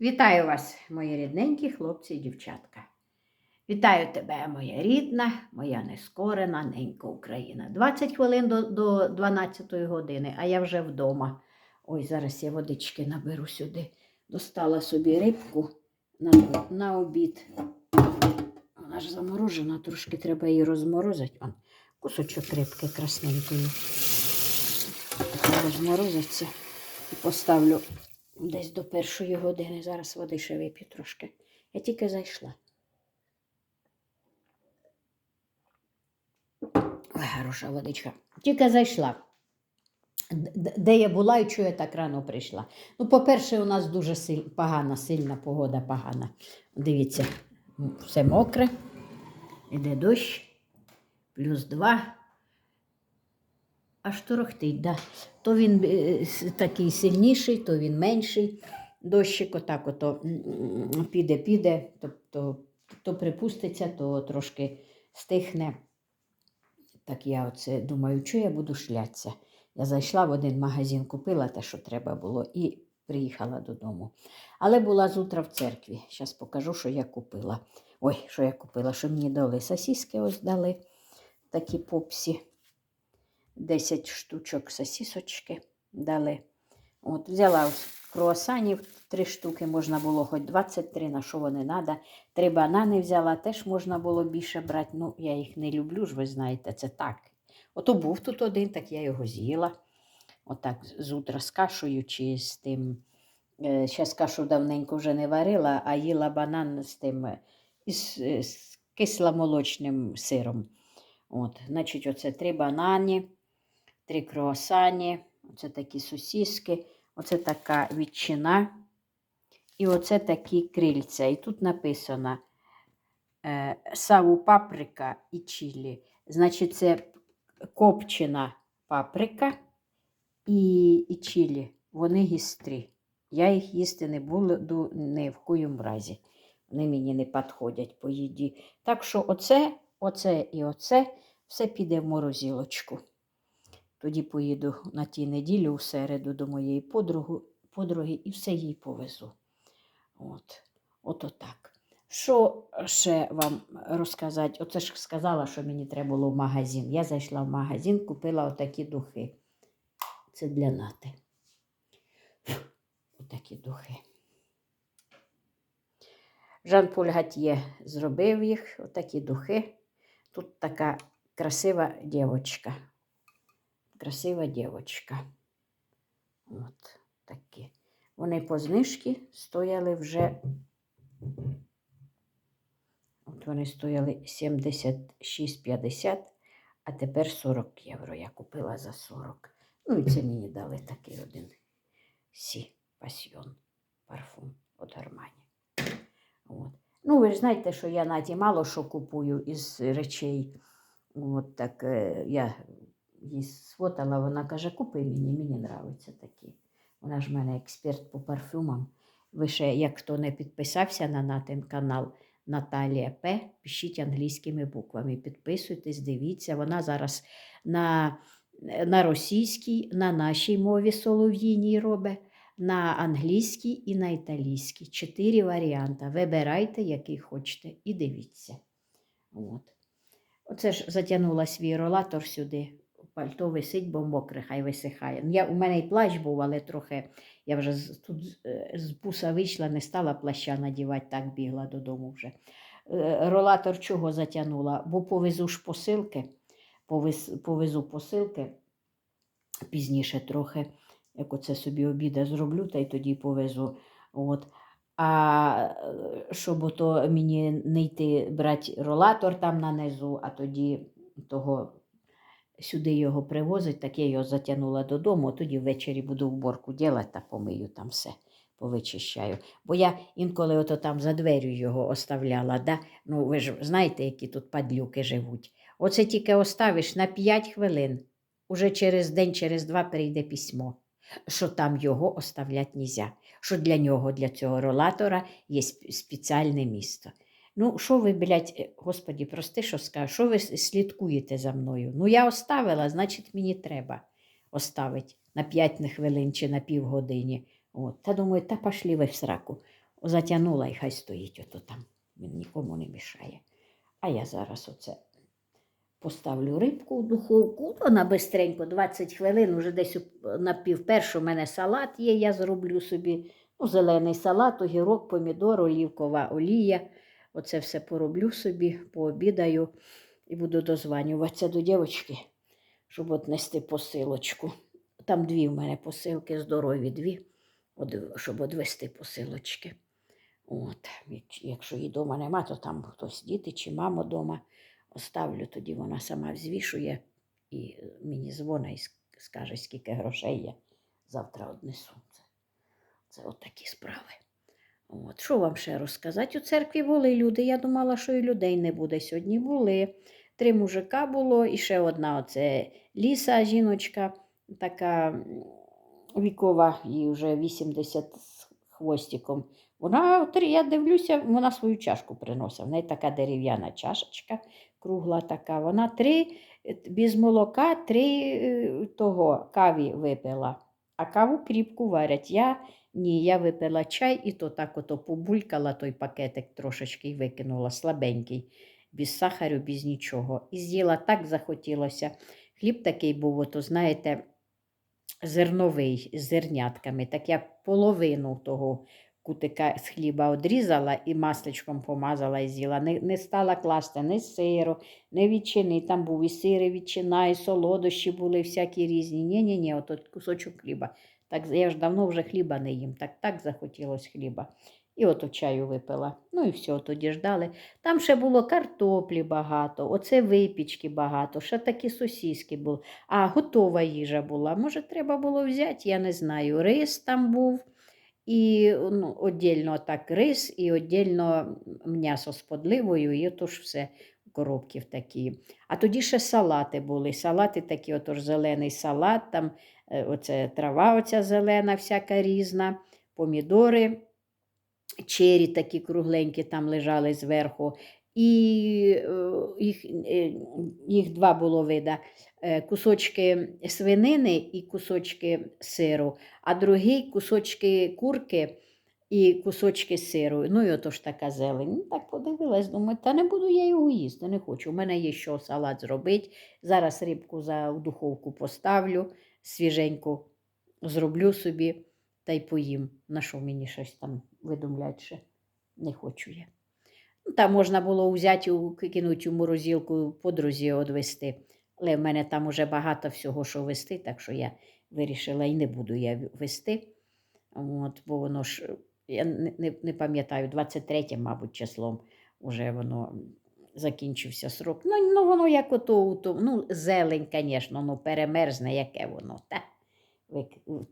Вітаю вас, мої рідненькі хлопці і дівчатка. Вітаю тебе, моя рідна, моя нескорена ненька Україна. 20 хвилин до, до 12 години, а я вже вдома. Ой, зараз я водички наберу сюди. Достала собі рибку на, на обід. Вона ж заморожена, трошки треба її розморозити. Он, кусочок рибки красненької. Розморозиться і поставлю десь до першої години. Зараз води ще вип'ю трошки. Я тільки зайшла. Ой, хороша водичка. Тільки зайшла. Де я була і чого я так рано прийшла? Ну, по-перше, у нас дуже силь... погана, сильна погода погана. Дивіться, все мокре, іде дощ, плюс два. Аж торохтить, да. То він е, такий сильніший, то він менший. Дощик отак ото м, піде, піде, тобто то припуститься, то трошки стихне. Так я оце думаю, що я буду шлятися. Я зайшла в один магазин, купила те, що треба було, і приїхала додому. Але була з утра в церкві. Зараз покажу, що я купила. Ой, що я купила, що мені дали. Сосіски ось дали, такі попсі. 10 штучок сосісочки дали. От, взяла ось круасанів 3 штуки, можна було хоч 23, на що вони треба. Три банани взяла, теж можна було більше брати. Ну, я їх не люблю ж, ви знаєте, це так. Ото був тут один, так я його з'їла. Отак з утра з кашею чи з тим. Зараз кашу давненько вже не варила, а їла банан з тим е, із, е, з кисломолочним сиром. От, значить, оце три банани, три круасані, оце такі сосиски, оце така ветчина. І оце такі крильця. І тут написано е, саву паприка і чилі. Значить, це копчена паприка і, і чилі. Вони гістрі. Я їх їсти не буду ні в коїм разі. Вони мені не підходять по їді. Так що оце, оце і оце все піде в морозилочку. Тоді поїду на тій неділі у середу до моєї подруги, подруги і все їй повезу. От, от отак. Що ще вам розказати? Оце ж сказала, що мені треба було в магазин. Я зайшла в магазин, купила отакі духи. Це для нати. Отакі духи. Жан-Поль Гатьє зробив їх, отакі духи. Тут така красива дівчинка. Красива дівчинка. От такі. Вони по знижці стояли вже. От вони стояли 76,50, а тепер 40 євро. Я купила за 40. Ну і це мені дали такий один Сі Пасьйон парфум від Армані. От. Ну, ви ж знаєте, що я Наді мало що купую із речей. От так е, я їй сфотала, вона каже, купи мені, мені нравиться такі. Вона ж в мене експерт по парфюмам. Ви ще, як хто не підписався на натин канал Наталія П, пишіть англійськими буквами. Підписуйтесь, дивіться. Вона зараз на, на російській, на нашій мові солов'їній робить, на англійській і на італійській. Чотири варіанти. Вибирайте, який хочете, і дивіться. От. Оце ж затягнула свій ролатор сюди. Пальто висить, бо мокре, хай висихає. Ну, Я, у мене і плащ був, але трохи я вже з- тут з- е, буса вийшла, не стала плаща надівати, так бігла додому вже. Е, Ролатор чого затягнула? Бо повезу ж посилки, повез, повезу посилки пізніше трохи, як оце собі обіда зроблю, та й тоді повезу. От. А е, щоб ото мені не йти брати ролатор там нанизу, а тоді того сюди його привозить, так я його затягнула додому, тоді ввечері буду уборку робити та помию там все, повичищаю. Бо я інколи ото там за дверю його оставляла. Да? Ну, ви ж знаєте, які тут падлюки живуть. Оце тільки оставиш на 5 хвилин. Уже через день, через два прийде письмо, що там його оставляти нельзя, що для нього, для цього ролатора є спеціальне місто. Ну, що ви, блядь, е, господі, прости, що скажу, що ви слідкуєте за мною? Ну, я оставила, значить, мені треба оставити на 5 хвилин чи на півгодині. От. Та думаю, та пошлі ви в сраку. затягнула і хай стоїть ото там. Він нікому не мішає. А я зараз оце поставлю рибку в духовку, вона бистренько, 20 хвилин, вже десь на півпершу у мене салат є, я зроблю собі ну, зелений салат, огірок, помідор, олівкова олія. Оце все пороблю собі, пообідаю і буду дозванюватися до дівчинки, щоб отнести посилочку. Там дві в мене посилки, здорові дві, щоб одвести посилочки. От, якщо її вдома нема, то там хтось діти чи мама вдома оставлю, тоді вона сама взвішує і мені дзвонить і скаже, скільки грошей я завтра однесу. Це, це от справи. От, що вам ще розказати? У церкві були люди. Я думала, що і людей не буде. Сьогодні були. Три мужика було, і ще одна оце ліса, жіночка, така вікова, їй вже 80 з хвостиком. Вона, я дивлюся, вона свою чашку приносить. В неї така дерев'яна чашечка, кругла така. Вона три е, без молока, три е, того каві випила. А каву кріпку варять. Я ні, я випила чай і то так ото побулькала той пакетик трошечки і викинула слабенький, без сахарю, без нічого. І з'їла так захотілося. Хліб такий був, ото, знаєте, зерновий з зернятками. Так я половину того кутика з хліба одрізала і масличком помазала і з'їла. Не, не стала класти ні сиру, ні ветчини. Там був і сир, і ветчина, і солодощі були всякі різні. Ні-ні-ні, от от кусочок хліба. Так, я ж давно вже хліба не їм, так так захотілося хліба. І ото чаю випила. Ну і все, тоді ждали. Там ще було картоплі багато, оце випічки багато, ще такі сосіски були. А готова їжа була. Може, треба було взяти, я не знаю. Рис там був, і ну, віддільно так рис, і віддільно м'ясо з подливою, і отож все коробки в такі. А тоді ще салати були. Салати такі, отож зелений салат, там е, оце трава оця зелена, всяка різна, помідори, чері такі кругленькі там лежали зверху. І е, їх, е, їх два було вида. Е, Кусочки свинини і кусочки сиру, а другий кусочки курки і кусочки сиру. Ну і отож така зелень. Ну, Так подивилась, думаю, та не буду я його їсти, не хочу. У мене є що салат зробити. Зараз рибку за, в духовку поставлю, свіженьку зроблю собі та й поїм. На що мені щось там видумлять ще? Не хочу я. Там можна було взяти, кинути у морозилку подрузі одвести. Але в мене там уже багато всього, що вести, так що я вирішила і не буду я вести. От, бо воно ж, я не, не, пам'ятаю, 23, мабуть, числом вже воно закінчився срок. Ну, ну воно як ото, ну, зелень, звісно, ну перемерзне, яке воно. Та,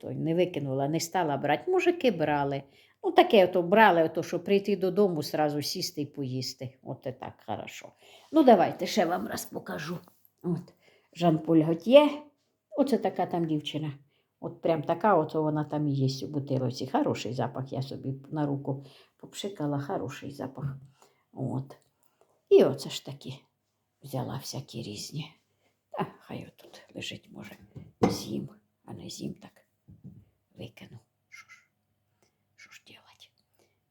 не викинула, не стала брати. Мужики брали. Ну, таке ото брали, ото, щоб прийти додому, сразу сісти і поїсти. От і так хорошо. Ну, давайте ще вам раз покажу. От, Жан-Поль Готьє. Оце така там дівчина. От прям така, от вона там і є у бутилоці. Хороший запах, я собі на руку попшикала, хороший запах. От. І оце ж таки взяла всякі різні. Та хай отут лежить, може, з'їм, а не так викину. Що ж, що ж делать?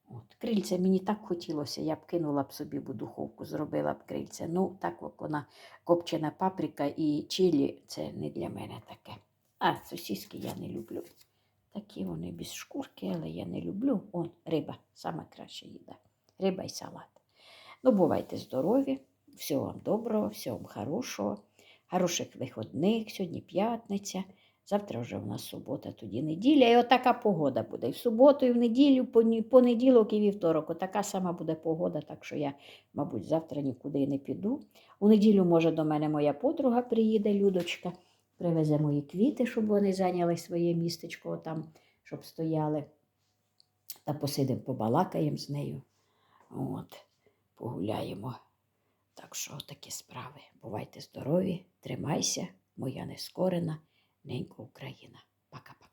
От. Крильця мені так хотілося, я б кинула б собі в духовку, зробила б крильця. Ну, так як вона копчена паприка і чилі, це не для мене таке. А, сосиски я не люблю. Такі вони без шкурки, але я не люблю. Он, риба, сама краща їда. Риба і салат. Ну, бувайте здорові, всього вам доброго, всього вам хорошого, хороших виходних, сьогодні п'ятниця. Завтра вже у нас субота, тоді неділя. І отака погода буде. І в суботу, і в неділю, понеділок і вівторок. Отака сама буде погода, так що я, мабуть, завтра нікуди не піду. У неділю, може, до мене моя подруга приїде, Людочка, привезе мої квіти, щоб вони зайняли своє містечко там, щоб стояли. Та посидимо, побалакаємо з нею. От, погуляємо. Так що такі справи. Бувайте здорові, тримайся, моя нескорена, ненька Україна. Пока-пока.